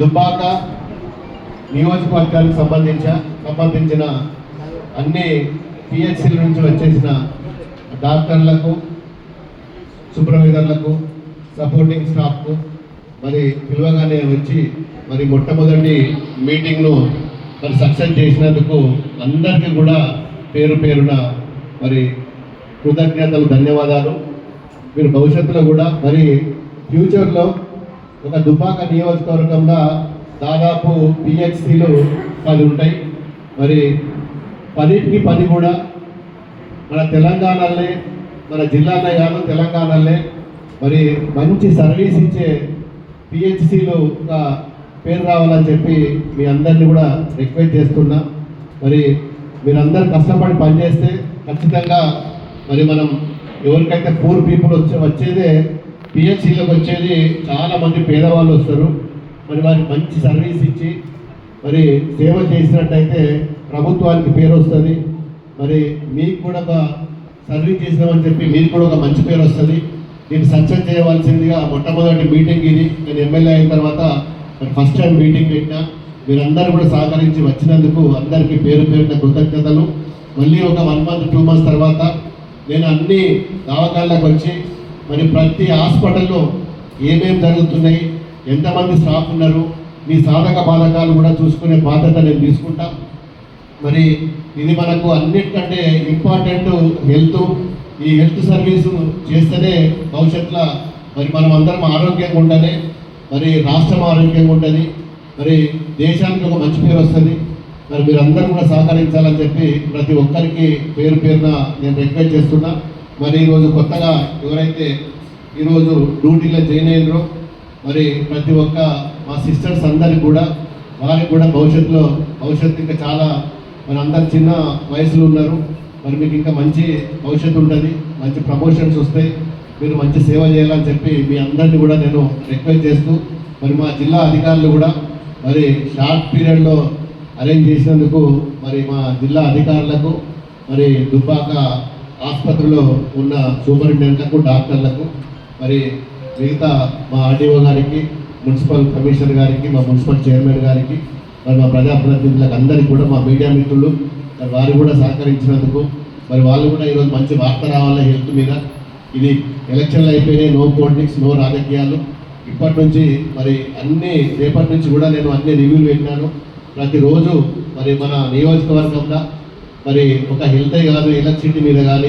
దుబ్బాక నియోజకవర్గానికి సంబంధించ సంబంధించిన అన్ని పిహెచ్సిల నుంచి వచ్చేసిన డాక్టర్లకు సూపర్వైజర్లకు సపోర్టింగ్ స్టాఫ్కు మరి పిలవగానే వచ్చి మరి మొట్టమొదటి మీటింగ్ను మరి సక్సెస్ చేసినందుకు అందరికీ కూడా పేరు పేరున మరి కృతజ్ఞతలు ధన్యవాదాలు. మీరు భవిష్యత్తులో కూడా మరి ఫ్యూచర్లో ఒక దుబ్బాక నియోజకవర్గంలో దాదాపు పిహెచ్సిలు పది ఉంటాయి. మరి పదింటికి పది కూడా మన తెలంగాణలే మన జిల్లాలో కాదు తెలంగాణలే మరి మంచి సర్వీస్ ఇచ్చే పిహెచ్సిలు ఒక పేరు రావాలని చెప్పి మీ అందరిని కూడా రిక్వెస్ట్ చేస్తున్నా. మరి మీరందరూ కష్టపడి పనిచేస్తే ఖచ్చితంగా మరి మనం ఎవరికైతే పూర్ పీపుల్ వచ్చే వచ్చేదే పిహెచ్సిలోకి వచ్చేది చాలామంది పేదవాళ్ళు వస్తారు. మరి వారికి మంచి సర్వీస్ ఇచ్చి మరి సేవ చేసినట్టయితే ప్రభుత్వానికి పేరు వస్తుంది. మరి మీకు కూడా ఒక సర్వీస్ చేసినామని చెప్పి మీకు కూడా ఒక మంచి పేరు వస్తుంది. దీన్ని సక్సెస్ చేయవలసిందిగా మొట్టమొదటి మీటింగ్ ఇది. నేను ఎమ్మెల్యే అయిన తర్వాత మరి ఫస్ట్ టైం మీటింగ్ పెట్టినా. మీరందరూ కూడా సహకరించి వచ్చినందుకు అందరికీ పేరు పేరున కృతజ్ఞతలు. మళ్ళీ ఒక వన్ మంత్ టూ మంత్స్ తర్వాత నేను అన్ని దావకాళ్ళకు వచ్చి మరి ప్రతి హాస్పిటల్లో ఏమేమి జరుగుతున్నాయి ఎంతమంది స్టాఫ్ ఉన్నారు మీ సాధక బాధకాలు కూడా చూసుకునే బాధ్యత నేను తీసుకుంటాం. మరి ఇది మనకు అన్నిటికంటే ఇంపార్టెంట్ హెల్త్ ఈ హెల్త్ సర్వీసు చేస్తేనే భవిష్యత్తులో మరి మనం అందరం ఆరోగ్యంగా ఉండాలి మరి రాష్ట్రం ఆరోగ్యంగా ఉంటుంది మరి దేశానికి ఒక మంచి పేరు వస్తుంది. మరి మీరందరూ కూడా సహకరించాలని చెప్పి ప్రతి ఒక్కరికి పేరు పేరున నేను రిక్వెస్ట్ చేస్తున్నా. మరి ఈరోజు కొత్తగా ఎవరైతే ఈరోజు డ్యూటీలో జాయిన్ అయినరో మరి ప్రతి ఒక్క మా సిస్టర్స్ అందరికి కూడా వారికి కూడా భవిష్యత్తులో భవిష్యత్తు ఇంకా చాలా మరి అందరు చిన్న వయసులో ఉన్నారు. మరి మీకు ఇంకా మంచి భవిష్యత్తు ఉంటుంది మంచి ప్రమోషన్స్ వస్తాయి. మీరు మంచి సేవ చేయాలని చెప్పి మీ అందరినీ కూడా నేను రిక్వెస్ట్ చేస్తూ మరి మా జిల్లా అధికారులు కూడా మరి షార్ట్ పీరియడ్లో అరేంజ్ చేసినందుకు మరి మా జిల్లా అధికారులకు మరి దుబ్బాక ఆసుపత్రిలో ఉన్న సూపరింటెండెంట్లకు డాక్టర్లకు మరి మిగతా మా ఆర్డీఓ గారికి మున్సిపల్ కమిషనర్ గారికి మా మున్సిపల్ చైర్మన్ గారికి మరి మా ప్రజాప్రతినిధులకు అందరికీ కూడా మా మీడియా మిత్రులు మరి వారు కూడా సహకరించినందుకు మరి వాళ్ళు కూడా ఈరోజు మంచి వార్త రావాలి హెల్త్ మీద. ఇది ఎలక్షన్లు అయిపోయినాయి నో పాలిటిక్స్ నో రాజకీయాలు. ఇప్పటి నుంచి మరి అన్ని రేపటి నుంచి కూడా నేను అన్ని రివ్యూలు పెట్టినాను. ప్రతిరోజు మరి మన నియోజకవర్గంలో మరి ఒక హెల్తే కాదు ఎలక్ట్రిసిటీ మీద కానీ